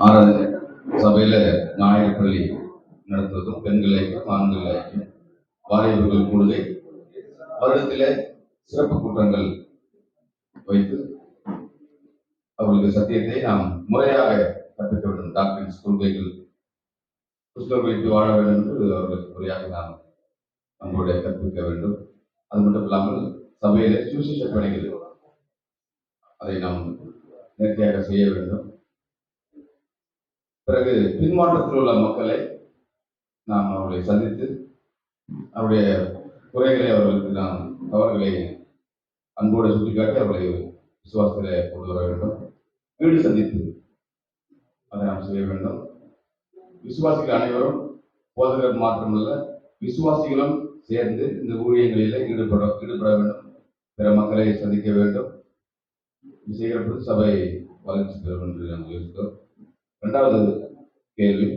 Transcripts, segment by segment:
ஆராதனை சபையில ஞாயிறு பள்ளி நடத்துவதும் பெண்கள் ஐக்கியம் ஆண்கள் வாரியவர்கள் கூடுகை வருடத்திலே சிறப்பு கூட்டங்கள் வைத்து அவர்களுக்கு சத்தியத்தை நாம் முறையாக கற்பிக்க வேண்டும் டாக்டரின் கொள்கைகள் புஸ்தகம் வைத்து வாழ வேண்டும் என்று அவர்களுக்கு முறையாக நாம் நம்மளுடைய கற்பிக்க வேண்டும். அது மட்டும் இல்லாமல் சபையிலே சுவிசேஷ பணிகள் அதை நாம் நேர்த்தியாக செய்ய வேண்டும். பிறகு பின்மாற்றத்தில் உள்ள மக்களை நாம் அவர்களை சந்தித்து அவருடைய குறைகளை அவர்களுக்கு நாம் தவறுகளை அன்போடு சுட்டிக்காட்டி அவர்களை விசுவாசத்திலே கொண்டு வர வேண்டும். வீடு சந்தித்து அதை நாம் செய்ய வேண்டும். விசுவாசிகள் அனைவரும் போதகர் மாத்திரமல்ல விசுவாசிகளும் சேர்ந்து இந்த ஊழியங்களில் ஈடுபட ஈடுபட வேண்டும். பிற மக்களை சந்திக்க வேண்டும். இது சபை வளர்ச்சி என்று நாம் யோசித்தோம் இரண்டாவது கேள்வி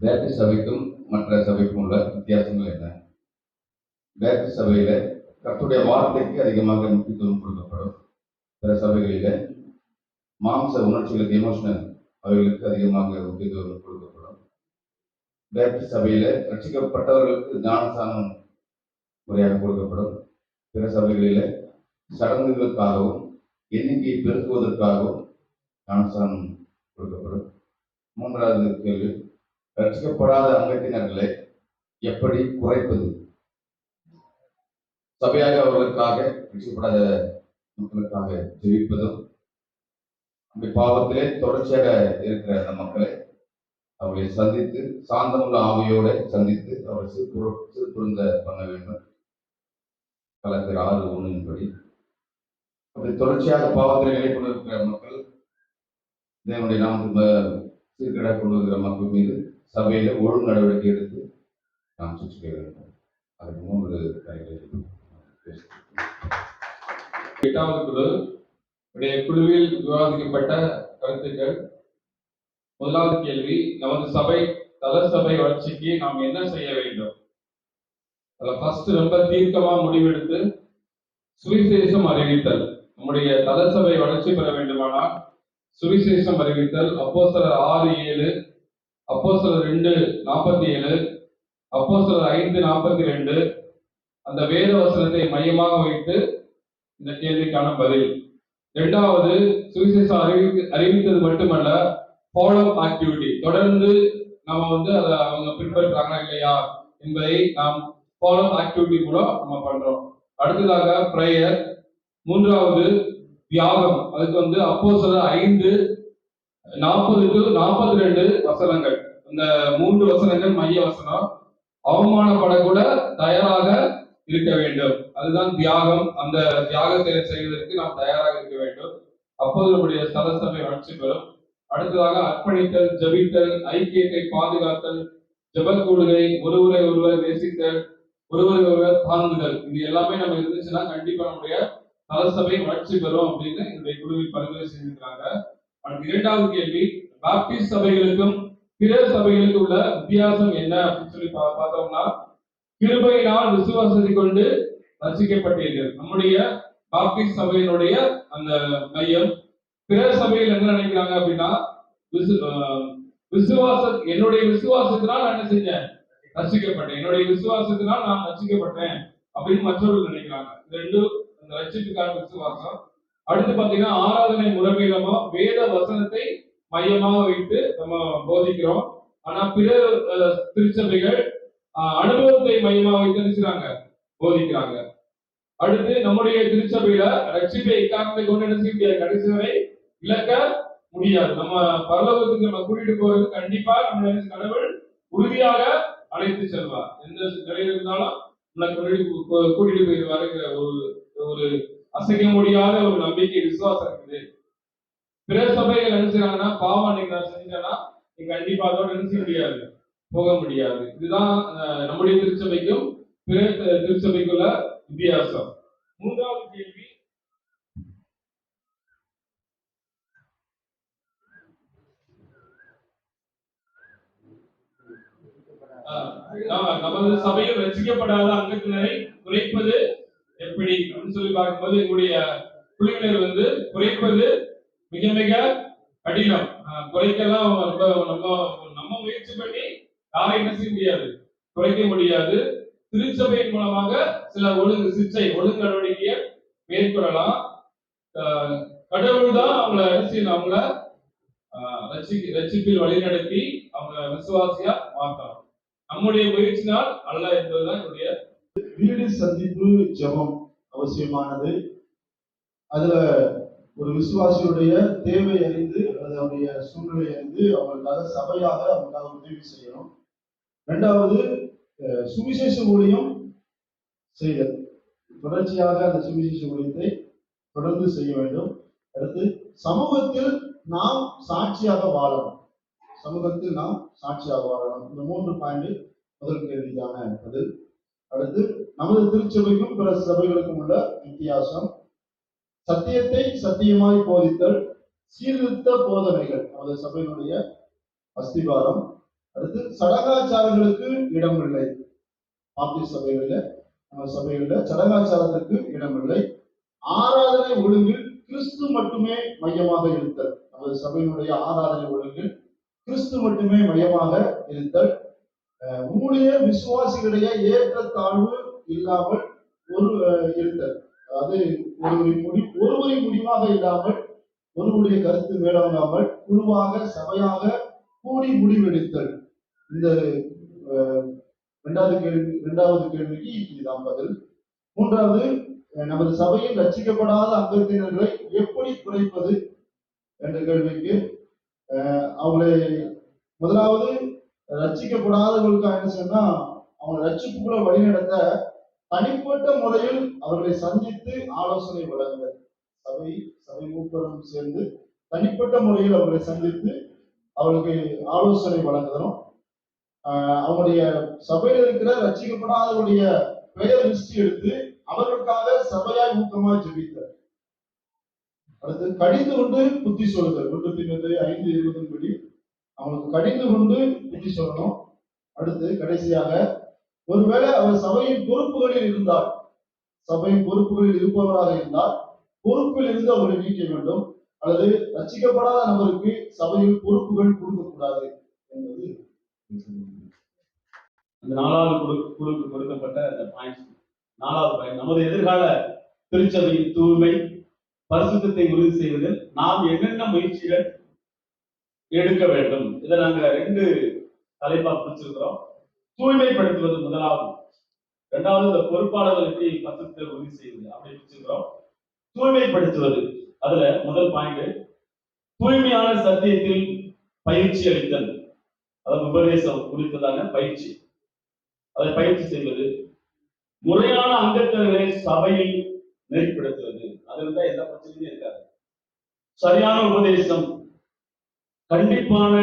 பேப்டிஸ்ட் சபைக்கும் மற்ற சபைக்கும் உள்ள வித்தியாசங்கள் என்ன? பேப்டிஸ்ட் சபையில் கத்துடைய வார்த்தைக்கு அதிகமாக முக்கியத்துவம் கொடுக்கப்படும். பிற சபைகளில் மாம்ச உணர்ச்சிகளுக்கு எமோஷனல் அவைகளுக்கு அதிகமாக முக்கியத்துவம் கொடுக்கப்படும். பேப்டிஸ்ட் சபையில் ரட்சிக்கப்பட்டவர்களுக்கு ஞானசானம் முறையாக கொடுக்கப்படும். பிற சபைகளில் சடங்குகளுக்காகவும் எண்ணிக்கையை பெருக்குவதற்காகவும் ஞானசானம் கொடுக்கப்படும். மூன்றாவது கேள்வி ரட்சிக்கப்படாத அங்கத்தினர்களை எப்படி குறைப்பது? சபையாக அவர்களுக்காக ரட்சிக்கப்படாத மக்களுக்காக ஜெயிப்பதும் அப்படி பாவத்திலே தொடர்ச்சியாக இருக்கிற அந்த மக்களை அவர்களை சந்தித்து சாந்தமுள்ள ஆவியோடு சந்தித்து அவரை சிறு சிறுபுருந்த பண்ண வேண்டும். கலக்கர் ஆறு ஒன்றின்படி அப்படி தொடர்ச்சியாக பாவத்தில் நிலை கொண்டிருக்கிற மக்கள் தேவனுடைய நாம் சீர்கேடாக கொண்டு வருகிற மக்கள் மீது சபையில் ஒழுங்கு நடவடிக்கை எடுத்து நாம் சுற்றிக்க வேண்டும் அதுக்கு மூன்று காரியங்களை எட்டாவது குழு உடைய குழுவில் விவாதிக்கப்பட்ட கருத்துக்கள். முதலாவது கேள்வி நமது சபை தல சபை வளர்ச்சிக்கு நாம் என்ன செய்ய வேண்டும்? அதில் ஃபர்ஸ்ட் ரொம்ப தீர்க்கமாக முடிவெடுத்து சுவிசேஷம் அறிவித்தல். நம்முடைய தலசபை வளர்ச்சி பெற வேண்டுமானால் சுவிசேஷம் அறிவித்தல் அப்போஸ்தலர் ஆறு ஏழு அப்போஸ்தலர் ரெண்டு நாற்பத்தி ஏழு அப்போஸ்தலர் ஐந்து நாற்பத்தி ரெண்டு அந்த வேத வசனத்தை மையமாக வைத்து இந்த கேள்விக்கான பதில். இரண்டாவது சுவிசேஷம் அறிவி அறிவித்தது மட்டுமல்ல ஃபாலோ ஆக்டிவிட்டி தொடர்ந்து நம்ம வந்து அதை அவங்க பின்பற்றாங்களா இல்லையா என்பதை நாம் ஃபாலோ ஆக்டிவிட்டி கூட நம்ம பண்றோம். அடுத்ததாக ப்ரேயர் மூன்றாவது தியாகம் அதுக்கு வந்து அப்போ ஐந்து நாற்பது டு நாற்பத்தி ரெண்டு வசனங்கள். அந்த மூன்று வசனங்கள் மைய வசனம். அவமானப்படக்கூட தயாராக இருக்க வேண்டும். அதுதான் தியாகம். அந்த தியாகத்தை செய்வதற்கு நாம் தயாராக இருக்க வேண்டும். அப்போது நம்முடைய சதசபை வளர்ச்சி பெறும். அடுத்ததாக அர்ப்பணித்தல் ஜபித்தல் ஐக்கியத்தை பாதுகாத்தல் ஜபக்கூடுகை ஒருவரை ஒருவர் நேசித்தல் ஒருவரை ஒருவர் தாங்குதல். இது எல்லாமே நம்ம இருந்துச்சுன்னா கண்டிப்பா நம்முடைய ஸ்தல சபை வளர்ச்சி பெறும் அப்படின்னு என்னுடைய குழுவில் பரிந்துரை செய்திருக்கிறாங்க. அடுத்து இரண்டாவது கேள்வி பாப்டிஸ்ட் சபைகளுக்கும் பிற சபைகளுக்கு உள்ள வித்தியாசம் என்ன அப்படின்னு சொல்லி பா- பார்த்தோம்னா கிருபையினால் விசுவாசத்தை கொண்டு ரசிக்கப்பட்டீர்கள். நம்முடைய பாப்டிஸ்ட் சபையினுடைய அந்த மையம் பிற சபையில் என்ன நினைக்கிறாங்க அப்படின்னா விசு ஆஹ் விசுவாச என்னுடைய விசுவாசத்தினால் நான் என்ன செஞ்சேன்? ரசிக்கப்பட்டேன். என்னுடைய விசுவாசத்தினால் நான் ரசிக்கப்பட்டேன் அப்படின்னு மற்றவர்கள் நினைக்கிறாங்க. இந்த ரெண்டும் அந்த ரட்சிப்புக்கான விசுவாசம் அடுத்து பாத்தீங்கன்னா ஆராதனை முறைமையிலமா வேத வசனத்தை மையமாக வைத்து நம்ம போதிக்கிறோம். ஆனா பிற திருச்சபைகள் அனுபவத்தை மையமாக வைத்து என்ன போதிக்கிறாங்க. அடுத்து நம்முடைய திருச்சபையில ரட்சிப்பை இக்காரணத்தை கொண்டு என்ன செய்ய முடியாது? கடைசி வரை இழக்க முடியாது. நம்ம பரலோகத்துக்கு நம்ம கூட்டிட்டு போறது கண்டிப்பா நம்ம கடவுள் உறுதியாக அழைத்து செல்வார். எந்த நிலையில் இருந்தாலும் நம்மளை கூட்டிட்டு போ- கூட்டிட்டு ஒரு ஒரு அசைக்க முடியாத ஒரு நம்பிக்கை விசுவாசம் இருக்குது. பிற சபைகள் நினைச்சாங்கன்னா பாவம் நீங்க நான் செஞ்சேன்னா நீங்க கண்டிப்பா அதோட நினைச்ச முடியாது போக முடியாது. இதுதான் நம்முடைய திருச்சபைக்கும் பிற திருச்சபைக்குள்ள வித்தியாசம். மூன்றாவது கேள்வி. நமது சபையில் ரசிக்கப்படாத அங்கத்தினரை குறைப்பது எப்படி அப்படின்னு சொல்லி பார்க்கும்போது எங்களுடைய குழுவினர் வந்து குறைப்பது மிக மிக கடினம். குறைக்கலாம் ரொம்ப நம்ம நம்ம முயற்சி பண்ணி யாரும் என்ன செய்ய முடியாது. குறைக்க முடியாது. திருச்சபையின் மூலமாக சில ஒழுங்கு சிச்சை ஒழுங்கு நடவடிக்கையை மேற்கொள்ளலாம். கடவுள் தான் அவங்கள அரசியல் அவங்கள ஆஹ் வழிநடத்தி அவங்கள விசுவாசியா மாற்றலாம் நம்முடைய முயற்சினால் அல்ல என்பதுதான் என்னுடைய வீடு சந்திப்பு ஜபம். அவசியமானது. அதுல ஒரு விசுவாசியுடைய தேவை அறிந்து அல்லது அவருடைய சூழ்நிலை அறிந்து அவங்களுக்காக சபையாக அவங்களுக்காக உதவி செய்யணும். ரெண்டாவது சுவிசேஷ ஊழியம் செய்தல். தொடர்ச்சியாக அந்த சுவிசேஷ ஊழியத்தை தொடர்ந்து செய்ய வேண்டும். அடுத்து சமூகத்தில் நாம் சாட்சியாக வாழணும். சமூகத்தில் நாம் சாட்சியாக வாழணும். இந்த மூன்று பாயிண்ட் முதல் கேள்விக்கான பதில். அடுத்து நமது திருச்சபைக்கும் பிற சபைகளுக்கும் உள்ள வித்தியாசம். சத்தியத்தை சத்தியமாய் போதித்தல் சீர்திருத்த போதனைகள். நமது சபையினுடைய அஸ்திவாரம் அடுத்து சடங்காச்சாரங்களுக்கு இடமில்லை. பாப்தி சபைகளில் நம்ம சபைகளில் சடங்காச்சாரத்திற்கு இடமில்லை. ஆராதனை ஒழுங்கில் கிறிஸ்து மட்டுமே மையமாக இருத்தல். நமது சபையினுடைய ஆராதனை ஒழுங்கில் கிறிஸ்து மட்டுமே மையமாக இருத்தல். அஹ் விசுவாசிகளிடையே விசுவாசிகளுடைய ஏற்றத்தாழ்வு இல்லாமல் ஒரு இருத்தல். அதாவது ஒருவரின் முடி ஒருவரின் முடிவாக இல்லாமல் ஒருவருடைய கருத்து மேலோங்காமல் குழுவாக சபையாக கூடி முடிவெடுத்தல். இந்த இரண்டாவது கேள்வி இரண்டாவது கேள்விக்கு இதுதான் பதில். மூன்றாவது நமது சபையில் ரசிக்கப்படாத அங்கத்தினர்களை எப்படி குறைப்பது? என்ற கேள்விக்கு அஹ், அவங்களை முதலாவது ரச்சிக்கப்படாதவர்களுக்காக என்ன சொன்னா அவங்க ரட்சிப்புக்குள்ள வழிநடத்த தனிப்பட்ட முறையில் அவர்களை சந்தித்து ஆலோசனை வழங்க சபை சபை மூப்பரும் சேர்ந்து தனிப்பட்ட முறையில் அவர்களை சந்தித்து அவர்களுக்கு ஆலோசனை வழங்குதலும். ஆஹ் அவங்களுடைய சபையில் இருக்கிற ரச்சிக்கப்படாதவருடைய பெயர் லிஸ்ட் எடுத்து அவர்களுக்காக சபையாய் ஊக்கமாக ஜெபித்தல். அடுத்து கடிந்து கொண்டு புத்தி சொல்லுதல். ஒன்று திமுது ஐந்து இருபதின் படி. அவங்களுக்கு கடிந்து கொண்டு புத்தி சொல்லணும். அடுத்து கடைசியாக ஒருவேளை அவர் சபையின் பொறுப்புகளில் இருந்தால் சபையின் பொறுப்புகளில் இருப்பவராக இருந்தால் பொறுப்பில் இருந்து அவரை நீக்க வேண்டும். அல்லது ரசிக்கப்படாத நபருக்கு சபையில் பொறுப்புகள் கொடுக்கக்கூடாது என்பது அந்த நாலாவது குழு குழுக்கு கொடுக்கப்பட்ட அந்த பாயிண்ட்ஸ் நாலாவது பாயிண்ட் நமது எதிர்கால திருச்சபையின் தூய்மை பரிசுத்தத்தை உறுதி செய்வதில் நாம் என்னென்ன முயற்சிகள் எடுக்க வேண்டும்? இதை நாங்க ரெண்டு தலைப்பா பிடிச்சிருக்கிறோம். தூய்மைப்படுத்துவது முதலாவது. இரண்டாவது இந்த பொறுப்பாளர்கள் எப்படி உறுதி செய்வது அப்படி பிடிச்சிருக்கிறோம். தூய்மைப்படுத்துவது. அதுல முதல் பாயிண்ட் தூய்மையான சத்தியத்தில் பயிற்சி அளித்தல். அதாவது உபதேசம் குறித்ததான பயிற்சி. அதை பயிற்சி செய்வது. முறையான அங்கத்தினரை சபையில் நெறிப்படுத்துவது. அது தான் எந்த பிரச்சனையும் இருக்காது. சரியான உபதேசம். கண்டிப்பான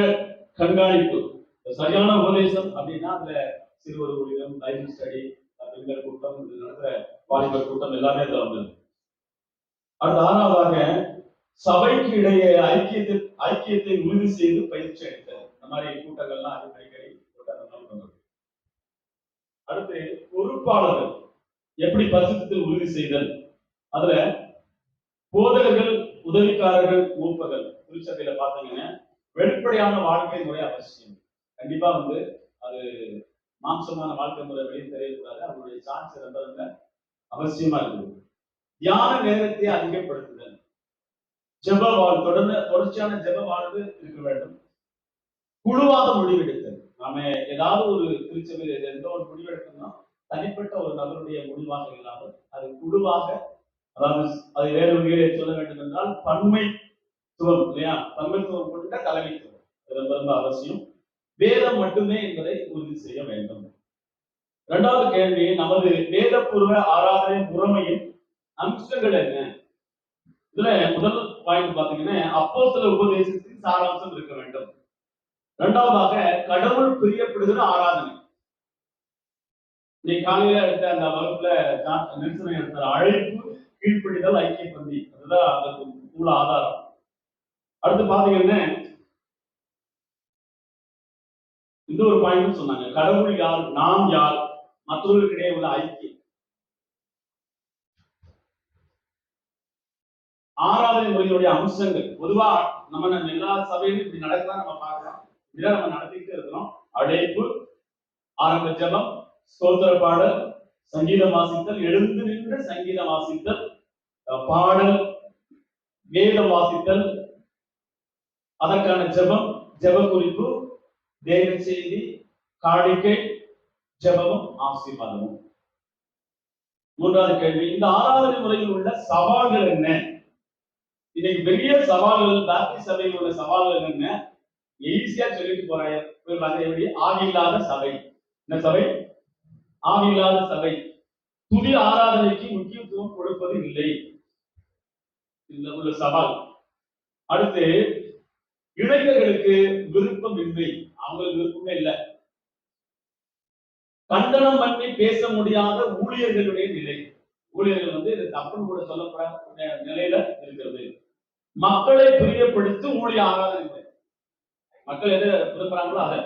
கண்காணிப்பு. சரியான உபதேசம் அப்படின்னா அதுல சிறுவர் ஊழியம் லைஃப் ஸ்டடி பெண்கள் கூட்டம் இது நடக்கிற வாலிபர் கூட்டம் எல்லாமே அதுல வந்தது. அடுத்த ஆறாவதாக சபைக்கு இடையே ஐக்கியத்தை ஐக்கியத்தை உறுதி செய்து பயிற்சி அளித்தது. இந்த மாதிரி கூட்டங்கள்லாம் அது அடிக்கடி கூட்டங்கள்லாம் அடுத்து பொறுப்பாளர்கள் எப்படி பரிசுத்தத்தில் உறுதி செய்தல்? அதுல போதகர்கள் உதவிக்காரர்கள் மூப்பர்கள் திருச்சபையில பாத்தீங்கன்னா வெளிப்படையான வாழ்க்கை முறை அவசியம். கண்டிப்பா வந்து அது மாம்சமான வாழ்க்கை முறை வெளியே தெரியக்கூடாது. அவருடைய சாட்சி ரொம்ப ரொம்ப அவசியமா இருக்குது. தியான நேரத்தை அதிகப்படுத்துதல். ஜெப வாழ் தொடர்ந்து தொடர்ச்சியான ஜெப வாழ்வு இருக்க வேண்டும். குழுவாக முடிவெடுத்தல். நாம ஏதாவது ஒரு திருச்சபையில் எந்த ஒரு முடிவெடுக்கணும்னா தனிப்பட்ட ஒரு நபருடைய முடிவாக இல்லாமல் அது குழுவாக அதாவது அதை வேறு வகையிலே சொல்ல வேண்டும் என்றால் பன்மைத்துவம் இல்லையா? பன்மைத்துவம் கொண்ட தலைமைத்துவம். ரொம்ப ரொம்ப அவசியம். வேதம் மட்டுமே என்பதை உறுதி செய்ய வேண்டும். இரண்டாவது கேள்வி நமது வேதபூர்வ ஆராதனை முறைமையின் அம்சங்கள் என்ன? இதுல முதல் பாயிண்ட் பாத்தீங்கன்னா அப்போ உபதேசத்தின் சாராம்சம் இருக்க வேண்டும். இரண்டாவதாக கடவுள் பிரியப்படுகிற ஆராதனை. இன்னைக்கு காலையில எடுத்த அந்த வகுப்புல ஜான் எடுத்த அழைப்பு கீழ்ப்படிதல் ஐக்கிய பந்தி அதுதான் அதற்கு மூல ஆதாரம். அடுத்து பாத்தீங்கன்னா இந்த ஒரு பாயிண்ட் சொன்னாங்க கடவுள் யார் நாம் யார் மற்றவர்களுக்கிடையே உள்ள ஐக்கியம். ஆராதனை முறையினுடைய அம்சங்கள் பொதுவா நம்ம நம்ம எல்லா சபையிலும் இப்படி நடக்கிறதா நம்ம பார்க்கலாம். இப்படிதான் நம்ம நடத்திட்டு இருக்கிறோம். அழைப்பு ஆரம்ப ஜெபம் ஸ்தோத்திர பாடல் சங்கீதம் வாசித்தல் எழுந்து நின்று சங்கீதம் வாசித்தல் பாடல் வேதம் வாசித்தல் அதற்கான ஜெபம் ஜெப குறிப்பு தேவ செய்தி காணிக்கை ஜபமும் ஆசீர்வாதமும். மூன்றாவது கேள்வி இந்த ஆராதனை முறையில் உள்ள சவால்கள் என்ன? இன்னைக்கு பெரிய சவால்கள் பாப்டி சபையில் உள்ள சவால்கள் என்ன? ஈஸியா சொல்லிட்டு போறாங்க போயிடலாங்க எப்படி? சபை. என்ன சபை? ஆவியில்லாத சபை. துதி ஆராதனைக்கு முக்கியத்துவம் கொடுப்பது இல்லை. இந்த உள்ள சவால். அடுத்து இளைஞர்களுக்கு விருப்பம் இன்றி அவங்களுக்கு விருப்பமே இல்லை. கண்டனம் பண்ணி பேச முடியாத ஊழியர்களுடைய நிலை. ஊழியர்கள் வந்து இது தப்புன்னு கூட சொல்லப்படாத நிலையில இருக்கிறது. மக்களை பிரியப்படுத்தி ஊழிய ஆராதனை மக்கள் எதை விரும்புறாங்களோ அதை.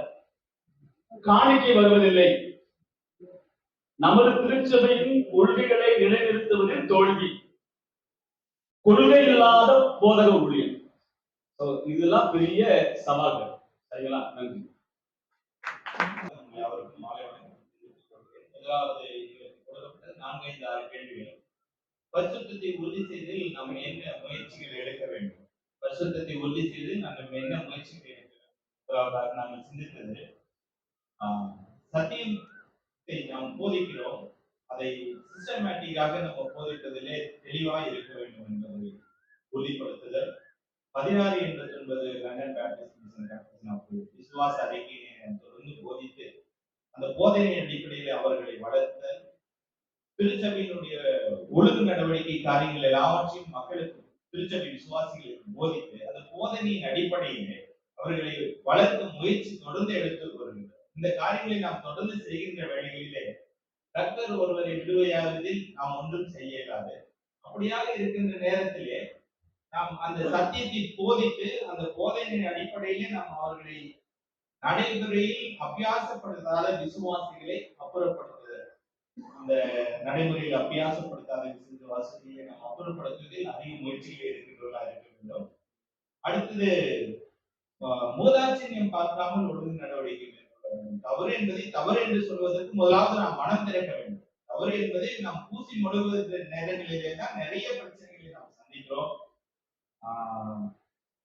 காணிக்கை வருவதில்லை. நமது திருச்சபையின் கொள்கைகளை நிலைநிறுத்துவதில் தோல்வி. கொள்கை இல்லாத போதக ஊழியர். ஸோ இதெல்லாம் பெரிய சவால்கள். சரிங்களா? நன்றி. அவருக்கு மாலை முதலாவது கொடுக்கப்பட்ட நான்கு ஆறு கேள்விகள். பரிசுத்தத்தை உறுதி செய்தில் நாம் என்ன முயற்சிகள் எடுக்க வேண்டும்? பரிசுத்தத்தை உறுதி செய்து நாம் என்ன முயற்சிகள் எடுக்க வேண்டும்? நாங்கள் சிந்தித்தது. ஆஹ், சத்தியத்தை நாம் போதிக்கிறோம். அதை சிஸ்டமேட்டிக்காக நம்ம போதிப்பதிலே தெளிவாக இருக்க வேண்டும் என்பதை உறுதிப்படுத்துதல். பதினாறு எண்பத்தி ஒன்பது லண்டன் பேப்டிஸ்ட் மிஷன் விசுவாச அறிக்கையை தொடர்ந்து போதித்து அந்த போதனையின் அடிப்படையில் அவர்களை வளர்த்த திருச்சபையினுடைய ஒழுங்கு நடவடிக்கை காரியங்கள் எல்லாவற்றையும் மக்களுக்கு திருச்சபை விசுவாசிகளுக்கு போதித்து அந்த போதனையின் அடிப்படையிலே அவர்களை வளர்க்க முயற்சி தொடர்ந்து எடுத்து வருகிறது இந்த காரியங்களை நாம் தொடர்ந்து செய்கின்ற வேளைகளிலே கர்த்தர் ஒருவரை விடுவையாவதில் நாம் ஒன்றும் செய்ய இயலாது அப்படியாக இருக்கின்ற நேரத்திலே நாம் அந்த சத்தியத்தை போதித்து அந்த போதனையின் அடிப்படையிலே நாம் அவர்களை நடைமுறையில் அபியாசப்படுத்தாத விசுவாசிகளை அப்புறப்படுத்துதல். அந்த நடைமுறையில் அபியாசப்படுத்தாத விசுவாசிகளை நாம் அப்புறப்படுத்துவதில் அதிக முயற்சிகள் இருக்கின்றவர்களா இருக்க வேண்டும். அடுத்தது மூதாட்சியம் பார்க்காமல் ஒழுங்கு நடவடிக்கை மேற்கொள்ள வேண்டும் தவறு என்பதை தவறு என்று சொல்வதற்கு முதலாவது நாம் மனம் திறக்க வேண்டும். தவறு என்பதை நாம் பூசி மொழுகுவத நேரங்களிலே தான் நிறைய பிரச்சனைகளை நாம் சந்திக்கிறோம்.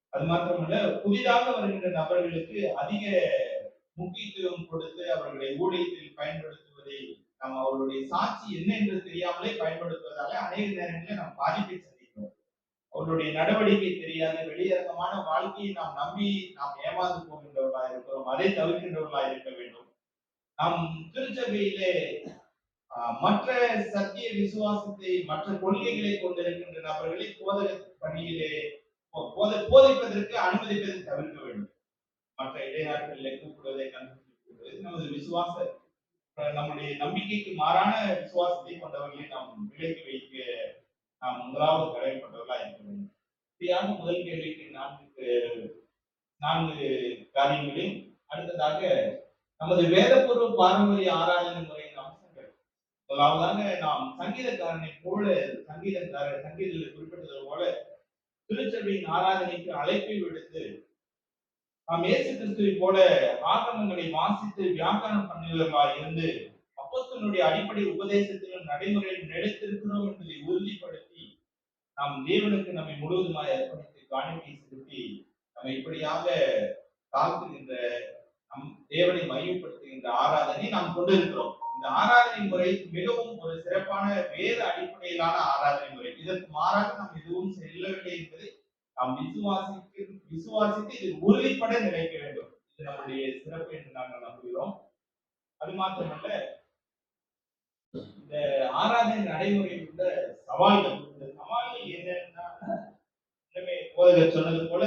அது மாத்திரமல்ல புதிதாக வருகின்ற நபர்களுக்கு அதிக முக்கியத்துவம் கொடுத்து அவர்களை ஊழியத்தில் பயன்படுத்துவதை நாம் அவருடைய சாட்சி என்ன என்று தெரியாமலே பயன்படுத்துவதால அநேக நேரங்களில் நாம் பாதிப்பை சந்திக்கிறோம். அவருடைய நடவடிக்கை தெரியாத. வெளியரங்கமான வாழ்க்கையை நாம் நம்பி நாம் ஏமாந்து போகின்றவர்களாக இருக்கிறோம். அதை தவிர்க்கின்றவர்களா இருக்க வேண்டும். நாம் திருச்சபையிலே மற்ற சத்திய விசுவாசத்தை மற்ற கொள்கைகளை கொண்டிருக்கின்ற நபர்களை போதக பணியிலே போதிப்பதற்கு அனுமதிப்பதை தவிர்க்க வேண்டும். மற்ற இடைநாட்களிலே கூப்பிடுவதை கண்டுபிடிப்பது நமது விசுவாச நம்முடைய நம்பிக்கைக்கு மாறான விசுவாசத்தை கொண்டவர்களை நாம் விலக்கி வைக்க நாம் முதலாவது கடமைப்பட்டவர்களா இருக்க வேண்டும். இப்படியாக முதல் கேள்விக்கு நான்கு நான்கு காரியங்களையும் அடுத்ததாக நமது வேதபூர்வ பாரம்பரிய ஆராதனை முறை அதாவது நாம் சங்கீதக்காரனை போல சங்கீதக்காரர் சங்கீதத்தில் குறிப்பிட்டது போல திருச்செல்வியின் ஆராதனைக்கு அழைப்பை விடுத்து நாம் இயேசு கிறிஸ்துவை போல ஆகமங்களை வாசித்து வியாக்கரணம் பண்ணுவர்களாக இருந்து அப்போஸ்தலனுடைய அடிப்படை உபதேசத்திலும் நடைமுறையில் நிலைத்திருக்கிறோம் என்பதை உறுதிப்படுத்தி நாம் தேவனுக்கு நம்மை முழுவதுமாய் அர்ப்பணித்து காணிக்கை செலுத்தி நம்ம இப்படியாக தாழ்த்துகின்ற நம் தேவனை மையப்படுத்துகின்ற ஆராதனை நாம் கொண்டிருக்கிறோம். இந்த ஆராதனை முறை மிகவும் ஒரு சிறப்பான வேறு அடிப்படையிலான ஆராதனை முறை. இதற்கு மாறாக நாம் எதுவும் செல்லவில்லை என்பதை நாம் விசுவாசிக்கு விசுவாசித்து இதில் உறுதிப்பட நினைக்க வேண்டும். இது நம்முடைய சிறப்பு என்று நாங்கள் நம்புகிறோம். அது மாத்திரமல்ல இந்த ஆராதனை நடைமுறையில் உள்ள சவால்கள். இந்த சவால்கள் என்னன்னா எனவே போதகர் சொன்னது போல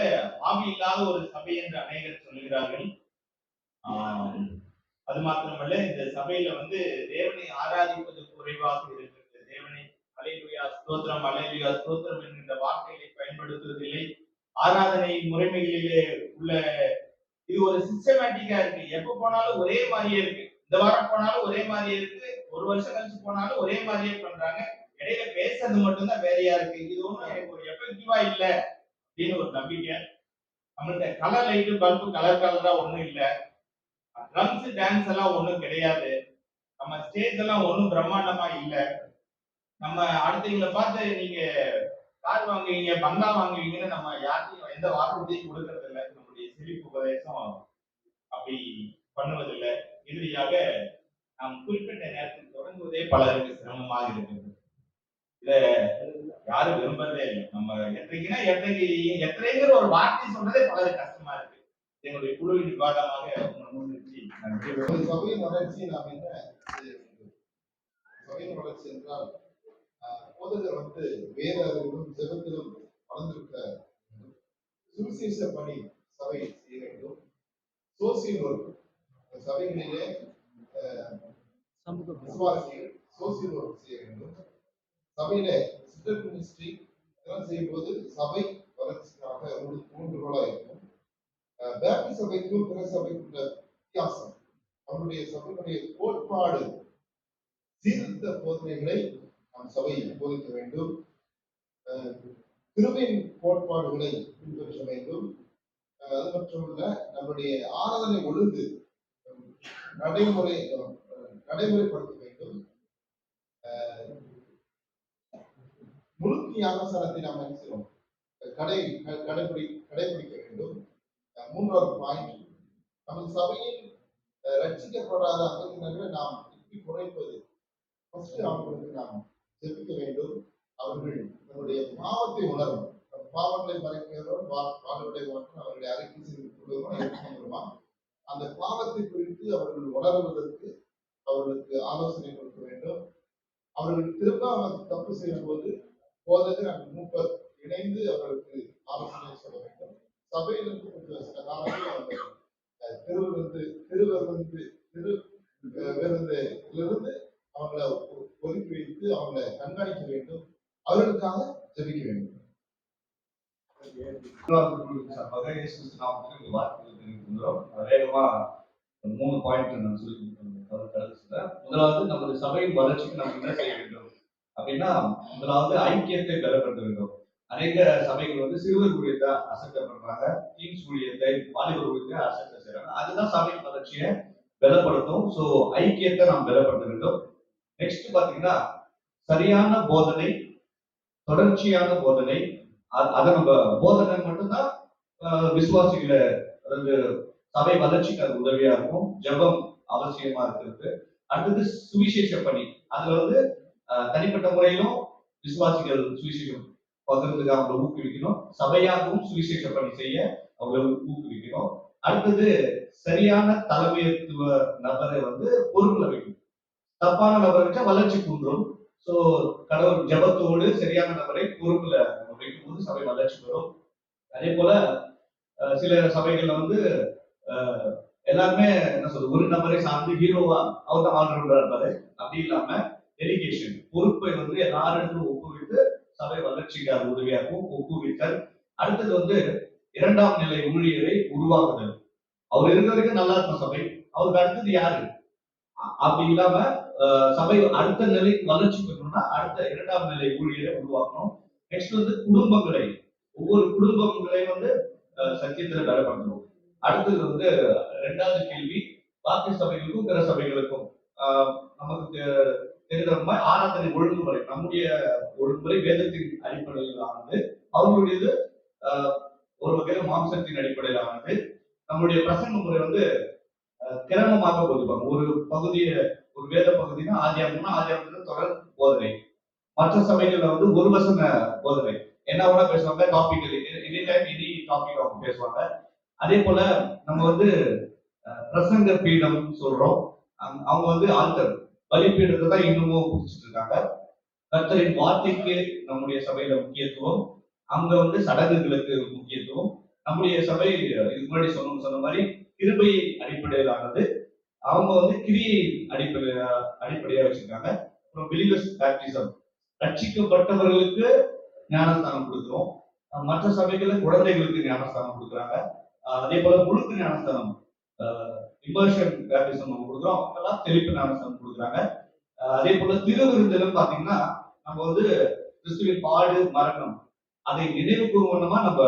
ஆவி இல்லாத ஒரு சபை என்று அநேகர் சொல்கிறார்கள் ஆஹ் அது மாத்திரமல்ல இந்த சபையில வந்து தேவனை ஆராதிப்பது குறைவாக இருக்கிறது தேவனை அலைலுயா ஸ்தோத்திரம் அலைலுயா ஸ்தோத்திரம் என்கின்ற வார்த்தைகளை பயன்படுத்துவதில்லை. ஆராதனை முறைமைகளிலே உள்ள இது ஒரு சிஸ்டமேட்டிக்கா இருக்கு. எப்ப போனாலும் ஒரே மாதிரியே இருக்கு. இந்த வாரம் போனாலும் ஒரே மாதிரியே இருக்கு. ஒரு வருஷம் கழிச்சு போனாலும் ஒரே மாதிரியே பண்றாங்க. இடையில பேசுறது மட்டும்தான் வேறையா இருக்கு. இது ஒண்ணும் ஒரு எஃபெக்டிவா இல்ல அப்படின்னு ஒரு நம்பிக்கை. நம்மள்ட்ட கலர் லைட்டு பல்பு கலர் கலரா ஒண்ணும் இல்லை. ட்ரம்ஸ் டான்ஸ் எல்லாம் ஒண்ணும் கிடையாது. நம்ம ஸ்டேஜ் எல்லாம் ஒண்ணும் பிரம்மாண்டமா இல்ல. நம்ம அடுத்தவங்களை பார்த்து நீங்க கார் வாங்குவீங்க பங்களா வாங்குவீங்கன்னு நம்ம யாருக்கும் எந்த வாக்குறுதியும் கொடுக்கறது இல்ல. நம்முடைய செழிப்பு உபதேசம் அப்படி பண்ணுவதில்லை. இறுதியாக நாம் குறிப்பிட்ட நேரத்தில் தொடங்குவதே பலருக்கு சிரமமாக இருக்கிறது. இத யாரும் விரும்புறதே இல்லை. நம்ம எத்தனைக்குன்னா எத்தனைக்கு எத்தனைங்கிற ஒரு வார்த்தை சொல்றதே பலருக்கு கஷ்டமா இருக்கு. எங்களுடைய குழுவின் விவாதமாக சபையின் வளர்ச்சி நாம் என்ன செய்ய வேண்டும்? சபையின் வளர்ச்சி என்றால் போதகர் வந்து வேத அறிவிலும் ஜெபத்திலும் வளர்ந்திருக்க வேண்டும். சுவிசேஷ பணி சபை செய்ய வேண்டும் சோசியல் ஒர்க் சபைகளிலே ஆஹ், விசுவாசிகள் சோசியல் ஒர்க் செய்ய வேண்டும் சபையில சிஸ்டர் மினிஸ்ட்ரி இதெல்லாம் செய்யும்போது சபை வளர்ச்சிக்காக ஊன்று- ஊன்றுகோலா இருக்கும் ஆஹ், பேப்டிஸ்ட் சபைக்கும் பிற சபைக்குள்ள வித்தியாசம் நம்முடைய சபையினுடைய கோட்பாடு சீர்திருத்த போதனைகளை நாம் சபையில் போதிக்க வேண்டும். திருவின் கோட்பாடுகளை பின்பற்ற வேண்டும். அது மட்டுமல்ல நம்முடைய ஆராதனை ஒழுங்கு நடைமுறை நடைமுறைப்படுத்த வேண்டும். அஹ், முழு நாம் என்ன கடை கடைபிடி கடைபிடிக்க வேண்டும். மூன்றாவது பாயிண்ட் நமது சபையில் ரட்சிக்கப்படாத அங்கத்தினர்களை நாம் திருப்பி குறைப்பது ஃபர்ஸ்ட் அவர்களுக்கு நாம் ஜெபிக்க வேண்டும். அவர்கள் நம்முடைய பாவத்தை உணரும் பாவங்களை மறைக்கிறவரும் பாவங்களை மட்டும் அவர்களை அறிக்கை செய்து கொள்வதும் அந்த பாவத்தை குறித்து அவர்கள் உணர்வதற்கு அவர்களுக்கு ஆலோசனை கொடுக்க வேண்டும். அவர்கள் திரும்ப அவர் தப்பு செய்யும் போது போதகர் அந்த மூப்பர் இணைந்து அவர்களுக்கு ஆலோசனை சொல்ல வேண்டும். சபையில் கொஞ்சம் சில காலங்களில் அவங்க அஹ், திருவிருந்து திருவிருந்து திரு அஹ், விருந்திலிருந்து அவங்கள ஒ- ஒதுக்கி வைத்து அவங்கள கண்காணிக்க வேண்டும் அவர்களுக்காக ஜெபிக்க வேண்டும் சார்பாக இயேசு கிறிஸ்து நாமத்தில் இந்த வார்த்தைகளை தெரிவிக்கின்றோம் வேகமா ஒரு மூணு பாயிண்ட் நான் சொல்லி முதலாவது நமது சபையின் வளர்ச்சிக்கு நம்ம என்ன செய்ய வேண்டும் அப்படின்னா முதலாவது ஐக்கியத்தை பெறப்பட வேண்டும் அநேக சபைகள் வந்து சிறுவர் ஊழியத்தை அசட்ட பண்றாங்க டீம்ஸ் ஊழியத்தை வாலிபர் ஊழியத்தை அசட்ட செய்யறாங்க அதுதான் சபையின் வளர்ச்சியை பலப்படுத்தும் ஸோ ஐக்கியத்தை நாம் பலப்படுத்த வேண்டும் நெக்ஸ்ட் பாத்தீங்கன்னா சரியான போதனை தொடர்ச்சியான போதனை அதை நம்ம போதனை மட்டும்தான் விசுவாசிகளை அதாவது சபை வளர்ச்சிக்கு அது உதவியா இருக்கும். ஜெபம் அவசியமா இருக்கிறது. அடுத்தது சுவிசேஷ பணி. அதுல வந்து தனிப்பட்ட முறையிலும் விசுவாசிகள் சுவிசேஷம் பகிர்ந்துக்கு அவங்களை ஊக்குவிக்கணும். சபையாகவும் சுவிசேஷ பணி செய்ய அவங்களை ஊக்குவிக்கணும். அடுத்தது சரியான தலைமைத்துவ நபரை வந்து பொறுப்புல வைக்கணும். தப்பான நபரை வச்சா வளர்ச்சி குன்றும் சோ கடவுள் ஜெபத்தோடு சரியான நபரை பொறுப்புல வைக்கும் போது சபை வளர்ச்சி வரும். அதே போல சில சபைகள்ல வந்து எல்லாருமே என்ன சொல்றது ஒரு நபரை சார்ந்து ஹீரோவா அவர் தான் ஆல்ரவுண்டரா இருப்பாரு. அப்படி இல்லாம டெலிகேஷன் பொறுப்பை வந்து எல்லாரிடத்திலும் ஒப்புவித்து சபை வளர்ச்சிக்கு அது உதவியா இருக்கும் ஒப்புவித்தல். அடுத்தது வந்து இரண்டாம் நிலை ஊழியரை உருவாக்குதல். அவர் இருந்த வரைக்கும் நல்லா இருக்கும் சபை. அவருக்கு அடுத்தது யாரு? அப்படி இல்லாம சபை அடுத்த நிலை வளர்ச்சி பெறணும்னா அடுத்த இரண்டாம் நிலை ஊழியரை உருவாக்கணும். நெக்ஸ்ட் வந்து குடும்பங்களை. ஒவ்வொரு குடும்பங்களையும் வந்து சத்தியத்துல வேலை பண்ணணும் அடுத்தது வந்து ரெண்டாவது கேள்வி பாக்கி சபைகளுக்கும் பிற சபைகளுக்கும். நமக்கு தெரிந்த மாதிரி ஆராதனை ஒழுங்குமுறை நம்முடைய ஒழுங்குமுறை வேதத்தின் அடிப்படையில் ஆனது அவர்களுடையது ஒரு வகையில மாம்சத்தின் அடிப்படையில் ஆனது நம்முடைய பிரசங்க முறை வந்து கிரமமாக போதிப்பாங்க. ஒரு பகுதியை ஒரு வேத பகுதினா ஆதியாகம்னா ஆதியாகத்துல தொடர் போதனை. மற்ற சபைகள்ல வந்து ஒரு வசன போதனை. என்ன வேணா பேசுவாங்க? Topic any time any topic அவங்க பேசுவாங்க. அதே போல நம்ம வந்து பிரசங்க பீடம் சொல்றோம். அவங்க வந்து ஆல்டர் பலிப்பீடத்தை தான் இன்னமும் குடிச்சிட்டு இருக்காங்க. கர்த்தரின் வார்த்தைக்கு நம்முடைய சபையில முக்கியத்துவம். அங்க வந்து சடங்குகளுக்கு முக்கியத்துவம். நம்முடைய சபை இதுக்கு முன்னாடி சொன்ன சொன்ன மாதிரி கிருபை அடிப்படையிலானது. அவங்க வந்து கிரியை அடிப்படையா அடிப்படையா வச்சிருக்காங்க. அப்புறம் பிலிவர்ஸ் பேப்டிசம் ரட்சிக்கப்பட்டவர்களுக்கு ஞானஸ்தானம் கொடுக்குறோம். மற்ற சபைகள்ல குழந்தைகளுக்கு ஞானஸ்தானம் கொடுக்குறாங்க. அதே போல முழுக்க ஞானஸ்தானம் இமர்ஷன் பேப்டிசம் நம்ம கொடுக்குறோம். அவங்கெல்லாம் தெளிப்பு ஞானஸ்தானம் கொடுக்குறாங்க. அதே போல திருவிருந்திலும் பாத்தீங்கன்னா நம்ம வந்து கிறிஸ்துவின் பாடு மரணம் அதை நினைவு கூறுவனமா நம்ம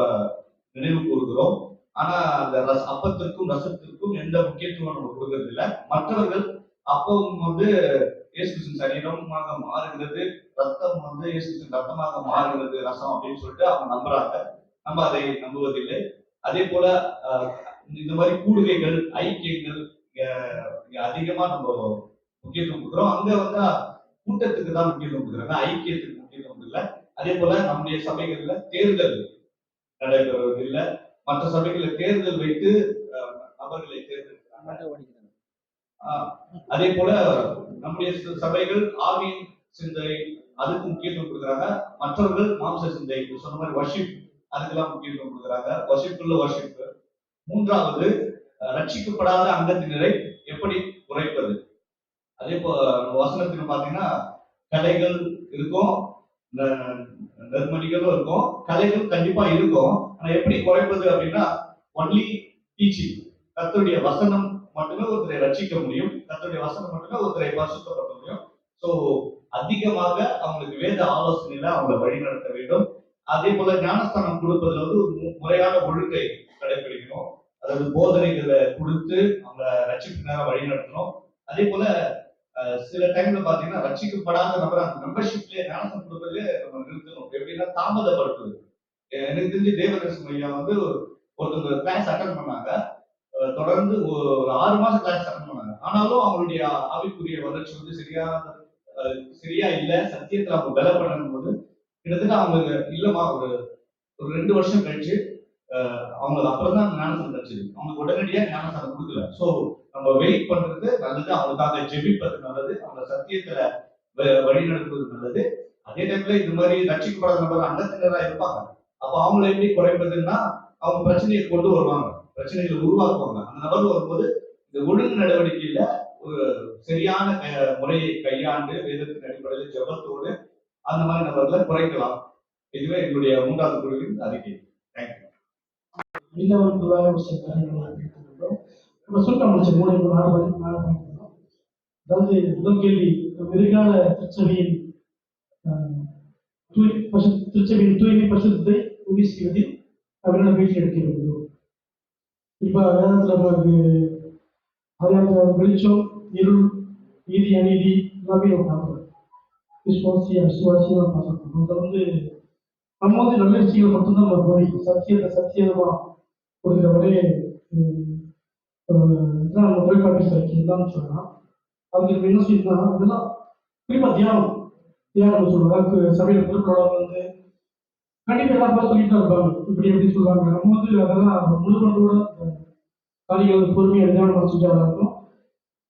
நினைவு கூறுகிறோம் ஆனா அந்த ரஸ் அப்பத்திற்கும் ரசத்திற்கும் எந்த முக்கியத்துவம் நம்ம கொடுக்கறது இல்ல மற்றவர்கள் அப்பம் வந்து இயேசு சரீரமாக மாறுகிறது ரத்தம் வந்து இயேசு ரத்தமாக மாறுகிறது ரசம் அப்படின்னு சொல்லிட்டு அவங்க நம்புறாங்க. நம்ம அதை நம்புவதில்லை. அதே போல இந்த மாதிரி கூடுகைகள் ஐக்கியங்கள் அதிகமா நம்ம முக்கியத்துவம் கொடுக்குறோம். அங்க வந்து கூட்டத்துக்கு தான் முக்கியத்துவம் கொடுக்குறாங்க. ஐக்கியத்துக்கு முக்கியத்துவம் இல்லை அதே போல நம்முடைய சபைகள்ல தேர்தல் நடைபெறுவதில்லை. மற்ற சபைகள்ல தேர்தல் வைத்து நபர்களை தேர்ந்தெடுக்கிறாங்க. அதே போல நம்முடைய சபைகள் ஆவியின் சிந்தை அதுக்கு முக்கியத்துவம் கொடுக்குறாங்க. மற்றவர்கள் மாம்ச சிந்தை சொன்ன மாதிரி வர்ஷிப் அதுக்கெல்லாம் முக்கியத்துவம் கொடுக்குறாங்க. வர்ஷிப்புள்ள வர்ஷிப் மூன்றாவது ரட்சிக்கப்படாத அங்கத்தினரை எப்படி குறைப்பது? அதே நம்ம வசனத்துல பாத்தீங்கன்னா கலைகள் இருக்கும் ந- நெற்மணிகளும் இருக்கும் கலைகள் கண்டிப்பா இருக்கும். ஆனா எப்படி குறைப்பது அப்படின்னா ஒன்லி டீச்சிங் கத்தருடைய வசனம் மட்டுமே ஒருத்தரை ரட்சிக்க முடியும். கத்தருடைய வசனம் மட்டுமே ஒருத்தரை பரிசுத்தப்படுத்த முடியும். ஸோ அதிகமாக அவங்களுக்கு வேத ஆலோசனையில அவங்களை வழிநடத்த வேண்டும். அதே போல ஞானஸ்தானம் கொடுப்பதுல வந்து ஒரு மு- முறையான ஒழுங்கை கடைபிடிக்கணும் அதாவது போதனைகளை கொடுத்து அவங்களை ரட்சிப்பு நேரம் வழிநடத்தணும் அதே போல சில டைம்ல பாத்தீங்கன்னா ரட்சிக்கப்படாத நபர் அந்த மெம்பர்ஷிப்லயே ஞானஸ்தானம் கொடுப்பதுலயே நம்ம நிறுத்தணும். எப்படின்னா தாமதப்படுத்துவது. எனக்கு தெரிஞ்சு தேவதர்ஷன் ஐயா வந்து ஒருத்தவங்க கிளாஸ் அட்டன் பண்ணாங்க. தொடர்ந்து ஒரு ஆறு மாசம் கிளாஸ் அட்டன் பண்ணாங்க. ஆனாலும் அவங்களுடைய ஆவிக்குரிய வளர்ச்சி வந்து சரியா சரியா இல்ல. சத்தியத்துல அவங்க பலப்படணும் போது கிட்டத்தட்ட அவங்களுக்கு இல்லமா ஒரு ஒரு ரெண்டு வருஷம் கழிச்சு அவங்களுக்கு அப்புறம் தான் ஞானசனம் கிடைச்சது. அவங்களுக்கு உடனடியா ஞானசனம் கொடுக்கல. சோ நம்ம வெயிட் பண்றது நல்லது. அவங்களுக்காக ஜெபிப்பது நல்லது. அவங்க சத்தியத்துல வ- வழிநடத்துவது நல்லது. அதே டைம்ல இது மாதிரி ரட்சிக்கப்படாத நபர் அங்கத்தினரா இருப்பாங்க. அப்போ அவங்களை எப்படி குறைப்பதுன்னா அவங்க பிரச்சனையை கொண்டு வருவாங்க. பிரச்சனைகளை உருவாக்குவாங்க. அந்த நபர் வரும்போது இந்த ஒழுங்கு நடவடிக்கையில ஒரு சரியான முறையை கையாண்டு வேதத்தின் அடிப்படையில் ஜபத்தோடு அந்த மாதிரி நபர்களை குறைக்கலாம். இதுவே எங்களுடைய மூன்றாவது குழுவின் அறிக்கை. தேங்க்யூ மீனவர்களாக ஒரு நம்ம சுருக்கம் முடிச்ச மூணு நாலு மணி நாலு மணி அதாவது முதல் கேள்வி எதிர்கால திருச்சபையின் திருச்சபையின் தூய்மை பரிசுத்தத்தை உறுதி செய்வதில் அவர்கள முயற்சி எடுக்க வேண்டும் இப்ப வேதத்துல நமக்கு அதில் வெளிச்சம் இருள் நீதி அநீதி எல்லாமே நம்ம பார்க்கிறோம். விசுவாசி அசுவாசி நம்ம பார்க்கிறோம். அதில் வந்து நம்ம வந்து நல்ல விஷயங்கள் மட்டும்தான் நம்ம வரி சத்தியத்தை சத்தியமாக கொடுக்குற ஒரே உம், அஹ், இதுதான் நம்ம தொழிற்பாட்டு சைக்கிள் சொல்லலாம். அதுக்கு என்ன செய்யணும்னா அதெல்லாம் குறிப்பாக தியானம். தியானம் சொல்லுவாங்க அதுக்கு சபையில வந்து கண்டிப்பா எல்லா பேரும் சொல்லிட்டு இருப்பாங்க. இப்படி எப்படி சொல்லுவாங்க? நம்ம வந்து அதெல்லாம் முழுமனோட காரியங்கள் வந்து பொறுமையாக தியானம் வச்சுட்டு இருக்கும்.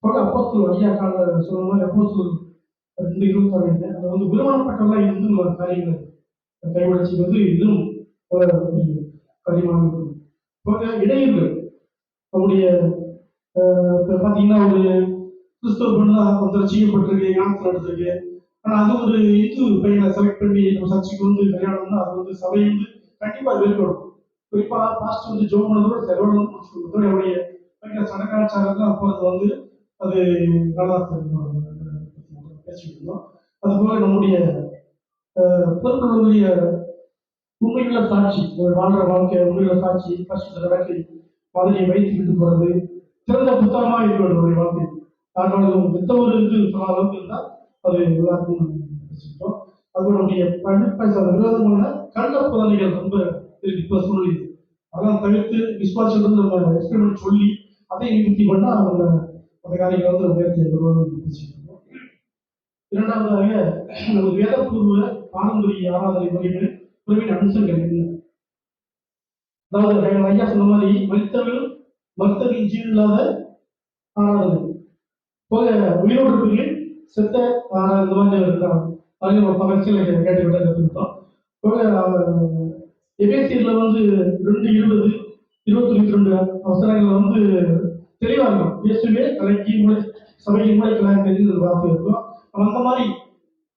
போல அப்போஸ்தலர் ஐயா கால சொன்ன மாதிரி அப்போஸ்தலர் ரெண்டு இருபத்தாறு அது வந்து விரும்பப்பட்டவர்களாக இருந்து ஒரு காரியங்கள் கைவளர்ச்சி வந்து இன்னும் ஒரு இருக்கும். போக இடையூறு நம்முடைய பார்த்தீங்கன்னா ஒரு கிறிஸ்தவ பெண்ணாக தான் ஒருத்தர் செய்யப்பட்டிருக்கு ஞானத்தில் எடுத்திருக்கு ஆனால் அது ஒரு இந்து பையனை செலக்ட் பண்ணி நம்ம சர்ச்சைக்கு வந்து கல்யாணம்னா அது வந்து சபை வந்து கண்டிப்பாக வேறுபடும் குறிப்பாக பாஸ்ட் வந்து ஜோம் பண்ணதோட செலவோட வந்து முடிச்சுக்கணும். அவருடைய பயங்கர அப்போ அது வந்து அது நல்லா பேசிட்டு இருந்தோம் அதுபோல நம்முடைய பொருட்களுடைய உண்மையுள்ள சாட்சி வாழ்ற வாழ்க்கை உண்மையுள்ள சாட்சி கஷ்டத்தை வாழ்க்கை மாதிரியை வைத்துக்கிட்டு போறது சிறந்த புத்தகமா இருக்க வாழ்க்கை. யாருனாலும் எந்த ஒரு இது சொல்ல அளவுக்கு இருந்தால் அது எல்லாருக்கும் பேசிக்கிட்டோம் அதனுடைய நம்முடைய படிப்பை விரோதமான கள்ள புதனைகள் ரொம்ப இருக்கு இப்போ சூழ்நிலை அதெல்லாம் தவிர்த்து விஸ்வாசம் நம்ம எக்ஸ்பெரிமெண்ட் சொல்லி அதை நிவர்த்தி பண்ணா அவங்க அந்த காரியங்களை வந்து உயர்த்தி வருவாங்க இரண்டாவதாக நமது வேதப்பூர்வ பாரம்பரிய ஆராதனை முறைகள் உறவின் அம்சங்கள் என்ன அதாவது ஐயா சொன்ன மாதிரி மருத்துவர்கள் மருத்துவரின் ஜீவன் இல்லாத ஆராதனை. போக உயிரோடு இருப்பவர்கள் செத்த இந்த மாதிரி இருக்கான் அது நம்ம பகற்சியில் கேட்டுக்கிட்ட கற்றுக்கிட்டோம் போக வந்து ரெண்டு இருபது இருபத்தி ரெண்டு அவசரங்கள் வந்து தெளிவாக இருக்கும். இயேசுவே கலைக்கு மூளை சபையின் மூளை கலாச்சாரம் வார்த்தை இருக்கும். அந்த மாதிரி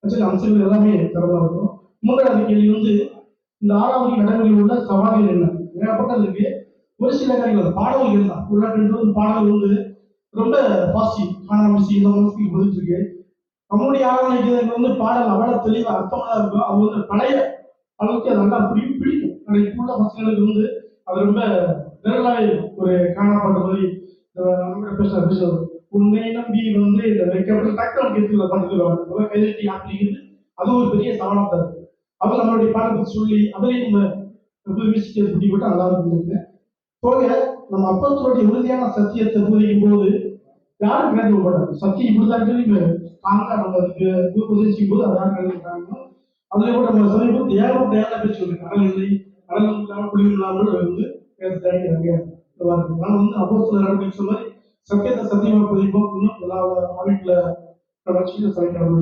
அம்சங்கள் எல்லாமே தரமாக இருக்கும். மூன்றாவது கேள்வி வந்து இந்த ஆறாவது இடங்களில் உள்ள சவால்கள் என்ன? ஏகப்பட்டது இருக்கு ஒரு சில காரியங்கள் பாடல்கள் தான். ஒரு ரெண்டு வந்து பாடல் வந்து ரொம்ப பாசிட்டிவ் காணாமல் இந்த மாதிரி போயிட்டு இருக்கு. நம்முடைய ஆராதனைக்கு வந்து பாடல் அவ்வளவு தெளிவா அர்த்தமா இருக்கும். அது வந்து பழைய அளவுக்கு அது நல்லா பிடி பிடிக்கும். ஆனா இப்ப உள்ள பசங்களுக்கு வந்து அது ரொம்ப விரலாய் ஒரு காணப்பட்ட மாதிரி அஹ் நம்ம பேசுவது உண்மை நம்பி வந்து இந்த வைக்கப்பட்ட டக்குனு கேட்டு பண்ணிக்கிறாங்க கைதட்டி ஆப்பிக்கிறது அது ஒரு பெரிய சவாலாக தான் இருக்கு அது நம்மளுடைய பாடத்தை சொல்லி அதிலையும் நம்ம மியூசிக்கல் பிடி நல்லா இருக்கும் போக நம்ம அப்பத்தோடைய உறுதியான சத்தியத்தை போதிக்கும் போது யாரும் கிடைக்க மாட்டாங்க சத்தி இப்படிதான் சொல்லி தாங்க நம்ம உபதேசிக்கும் போது அதான் கிடைக்கிறாங்க அதுல கூட நம்ம சமீபம் ஏகப்பட்ட ஏழை பேச்சு இருக்கு கடல் இல்லை கடல் இல்லாமல் குளிர் இல்லாமல் வந்து பேச நான் வந்து அப்போ சில சொன்ன மாதிரி சத்தியத்தை சத்தியமா பதிப்போம். இன்னும் எல்லா அமைப்புல வளர்ச்சியில் சமைக்கிறாங்க